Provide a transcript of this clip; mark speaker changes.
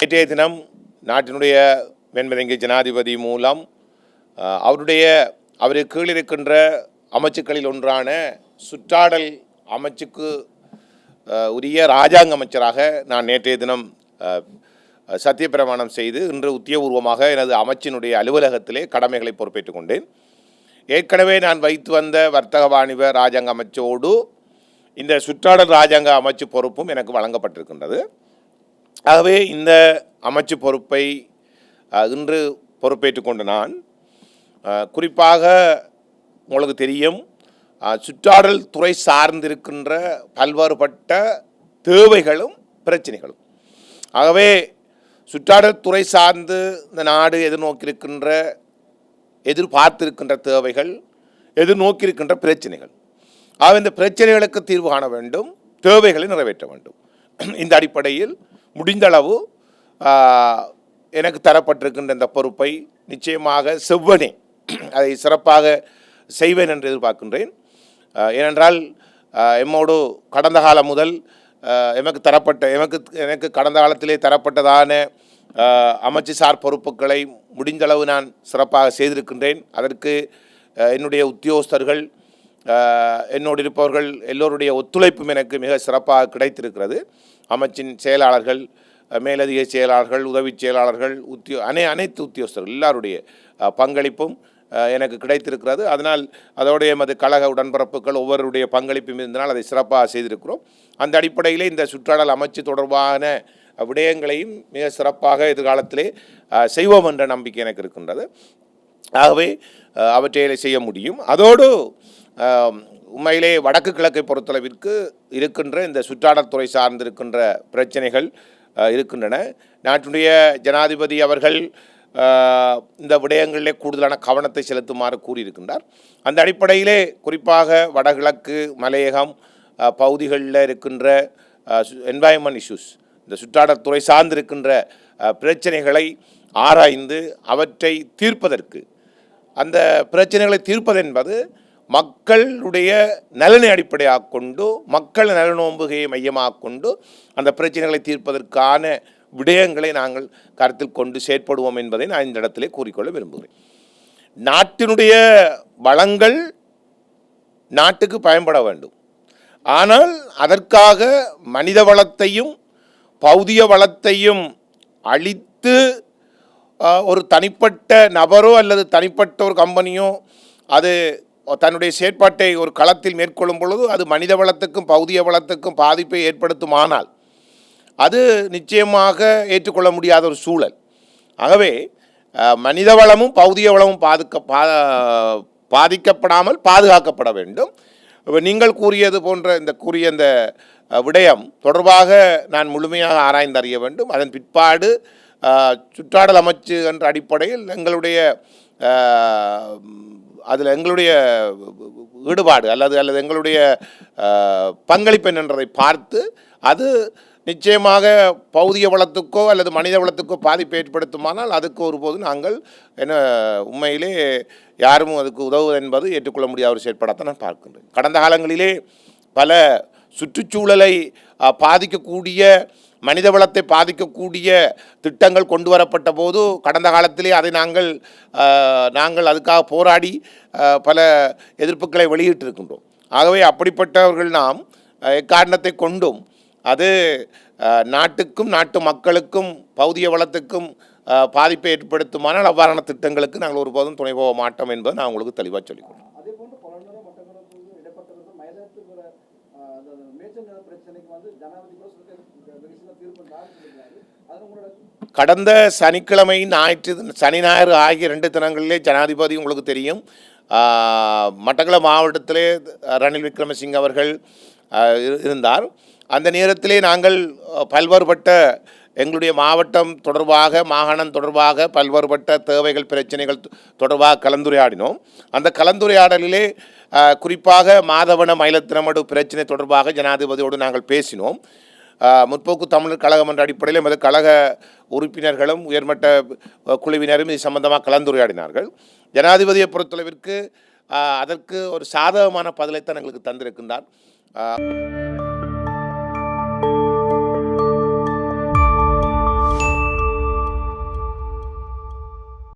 Speaker 1: நேற்றைய தினம் நாட்டினுடைய வெண்மதங்கி ஜனாதிபதி மூலம் அவருடைய அவருக்கு கீழிருக்கின்ற அமைச்சுக்களில் ஒன்றான சுற்றாடல் அமைச்சுக்கு உரிய ராஜாங்க அமைச்சராக நான் நேற்றைய தினம் சத்தியப்பிரமாணம் செய்து இன்று உத்தியபூர்வமாக எனது அமைச்சினுடைய அலுவலகத்திலே கடமைகளை பொறுப்பேற்றுக் கொண்டேன். ஏற்கனவே நான் வைத்து வந்த வர்த்தக வாணிப ராஜாங்க அமைச்சோடு இந்த சுற்றாடல் ராஜாங்க அமைச்சு பொறுப்பும் எனக்கு வழங்கப்பட்டிருக்கின்றது. ஆகவே இந்த அமைச்சு பொறுப்பை இன்று பொறுப்பேற்று கொண்ட நான் குறிப்பாக உங்களுக்கு தெரியும் சுற்றாடல் துறை சார்ந்திருக்கின்ற பல்வேறுபட்ட தேவைகளும் பிரச்சனைகளும். ஆகவே சுற்றாடல் துறை சார்ந்து இந்த நாடு எதிர்நோக்கியிருக்கின்ற எதிர்பார்த்திருக்கின்ற தேவைகள் எதிர்நோக்கியிருக்கின்ற பிரச்சனைகள். ஆக இந்த பிரச்சனைகளுக்கு தீர்வு காண வேண்டும் தேவைகளை நிறைவேற்ற வேண்டும். இந்த அடிப்படையில் முடிந்தளவு எனக்கு தரப்பட்டிருக்கின்ற இந்த பொறுப்பை நிச்சயமாக செவ்வனே அதை சிறப்பாக செய்வேன் என்று எதிர்பார்க்கின்றேன். ஏனென்றால் எம்மோடு கடந்த காலம் முதல் எமக்கு தரப்பட்ட எமக்கு எனக்கு கடந்த காலத்திலே தரப்பட்டதான அமைச்சுசார் அமைச்சு சார் பொறுப்புகளை முடிந்தளவு நான் சிறப்பாக செய்திருக்கின்றேன். அதற்கு என்னுடைய உத்தியோகஸ்தர்கள் என்னோடு இருப்பவர்கள் எல்லோருடைய ஒத்துழைப்பும் எனக்கு மிக சிறப்பாக கிடைத்திருக்கிறது. அமைச்சின் செயலாளர்கள் மேலதிக செயலாளர்கள் உதவிச் செயலாளர்கள் உத்தியோ அனை அனைத்து உத்தியோகஸ்தர்கள் எல்லாருடைய பங்களிப்பும் எனக்கு கிடைத்திருக்கிறது. அதனால் அதோடைய எமது கழக உடன்பரப்புகள் ஒவ்வொருடைய பங்களிப்பும் இருந்தனால் அதை சிறப்பாக செய்திருக்கிறோம். அந்த அடிப்படையிலே இந்த சுற்றாடல் அமைச்சு தொடர்பான விடயங்களையும் மிக சிறப்பாக எதிர்காலத்திலே செய்வோம் என்ற நம்பிக்கை எனக்கு இருக்கின்றது. ஆகவே அவற்றை செய்ய முடியும். அதோடு உண்மையிலே வடக்கு கிழக்கை பொறுத்தளவிற்கு இருக்கின்ற இந்த சுற்றாடத்துறை சார்ந்திருக்கின்ற பிரச்சனைகள் இருக்கின்றன. நாட்டுடைய ஜனாதிபதி அவர்கள் இந்த விடயங்களிலே கூடுதலான கவனத்தை செலுத்துமாறு கூறியிருக்கின்றார். அந்த அடிப்படையிலே குறிப்பாக வடகிழக்கு மலையகம் பகுதிகளில் இருக்கின்ற என்வாயன்மெண்ட் இஷ்யூஸ் இந்த சுற்றாடத்துறை சார்ந்திருக்கின்ற பிரச்சனைகளை ஆராய்ந்து அவற்றை தீர்ப்பதற்கு. அந்த பிரச்சனைகளை தீர்ப்பதென்பது மக்களுடைய நலனை அடிப்படையாக கொண்டு மக்கள் நலனோம்புகையை மையமாக கொண்டு அந்த பிரச்சனைகளை தீர்ப்பதற்கான விடயங்களை நாங்கள் கருத்தில் கொண்டு செயற்படுவோம் என்பதை நான் இந்த இடத்திலே கூறிக்கொள்ள விரும்புகிறேன். நாட்டினுடைய வளங்கள் நாட்டுக்கு பயன்பட வேண்டும். ஆனால் அதற்காக மனித வளத்தையும் பௌதிய வளத்தையும் அழித்து ஒரு தனிப்பட்ட நபரோ அல்லது தனிப்பட்ட ஒரு கம்பெனியோ அது தன்னுடைய செயற்பாட்டை ஒரு களத்தில் மேற்கொள்ளும் பொழுது அது மனித வளத்துக்கும் பௌதிக வளத்துக்கும் பாதிப்பை ஏற்படுத்துமானால் அது நிச்சயமாக ஏற்றுக்கொள்ள முடியாத ஒரு சூழல். ஆகவே மனித வளமும் பௌதிக வளமும் பாதுக்க பா பாதிக்கப்படாமல் பாதுகாக்கப்பட வேண்டும். நீங்கள் கூறியது போன்ற இந்த கூறிய இந்த விடயம் தொடர்பாக நான் முழுமையாக ஆராய்ந்து அறிய வேண்டும். அதன் பிற்பாடு சுற்றாடல் அமைச்சு என்ற அடிப்படையில் எங்களுடைய அதில் எங்களுடைய ஈடுபாடு அல்லது அல்லது எங்களுடைய பங்களிப்பு என்னன்றதை பார்த்து அது நிச்சயமாக பௌதிய வளத்துக்கோ அல்லது மனித வளத்துக்கோ பாதிப்பை ஏற்படுத்துமானால் அதுக்கு ஒருபோது நாங்கள் என்ன உண்மையிலே யாரும் அதுக்கு உதவுவது என்பது ஏற்றுக்கொள்ள முடியாத ஒரு செயற்பாடாக நான் பார்க்கின்றேன். கடந்த காலங்களிலே பல சுற்றுச்சூழலை பாதிக்கக்கூடிய மனித வளத்தை பாதிக்கக்கூடிய திட்டங்கள் கொண்டு வரப்பட்ட போது கடந்த காலத்திலே அதை நாங்கள் நாங்கள் அதுக்காக போராடி பல எதிர்ப்புகளை வெளியிட்டிருக்கின்றோம். ஆகவே அப்படிப்பட்டவர்கள் நாம் அஹ், எக்காரணத்தை கொண்டும் அது நாட்டுக்கும் நாட்டு மக்களுக்கும் பௌதிய வளத்துக்கும் பாதிப்பை ஏற்படுத்துமானால் அவ்வாறான திட்டங்களுக்கு நாங்கள் ஒருபோதும் துணை போக மாட்டோம் என்பதை நான் உங்களுக்கு தெளிவாக சொல்லிக்கொள்கிறேன்
Speaker 2: அதே போன்று பலநகர மட்டக்களப்பு இடைப்பட்டவர்கள் மயிலாடுதுறை அஹ், அந்த மேய்ச்சல் நில பிரச்சனைக்கு வந்து ஜனாதிபதி கூட சொல்லிட்டு தீர்ப்பு சொல்லியிருக்காரு. உங்களோட
Speaker 1: கடந்த சனிக்கிழமை ஞாயிற்று சனி ஞாயிறு ஆகிய ரெண்டு தினங்களிலே ஜனாதிபதி உங்களுக்கு தெரியும். ஆஹ், மட்டக்களப்பு மாவட்டத்திலே ரணில் விக்ரமசிங் அவர்கள் இருந்தார். அந்த நேரத்திலே நாங்கள் பல்வேறுபட்ட எங்களுடைய மாவட்டம் தொடர்பாக மாகாணம் தொடர்பாக பல்வேறுபட்ட தேவைகள் பிரச்சனைகள் தொடர்பாக கலந்துரையாடினோம். அந்த கலந்துரையாடலிலே குறிப்பாக மாதவன மயிலத்தினமடு பிரச்சனை தொடர்பாக ஜனாதிபதியோடு நாங்கள் பேசினோம். முற்போக்கு தமிழர் கழகம் என்ற அடிப்படையில் எமது கழக உறுப்பினர்களும் உயர்மட்ட குழுவினரும் இது சம்பந்தமாக கலந்துரையாடினார்கள். ஜனாதிபதியை பொறுத்தளவிற்கு அதற்கு ஒரு சாதகமான பதிலைத்தான் எங்களுக்கு தந்திருக்கின்றார்.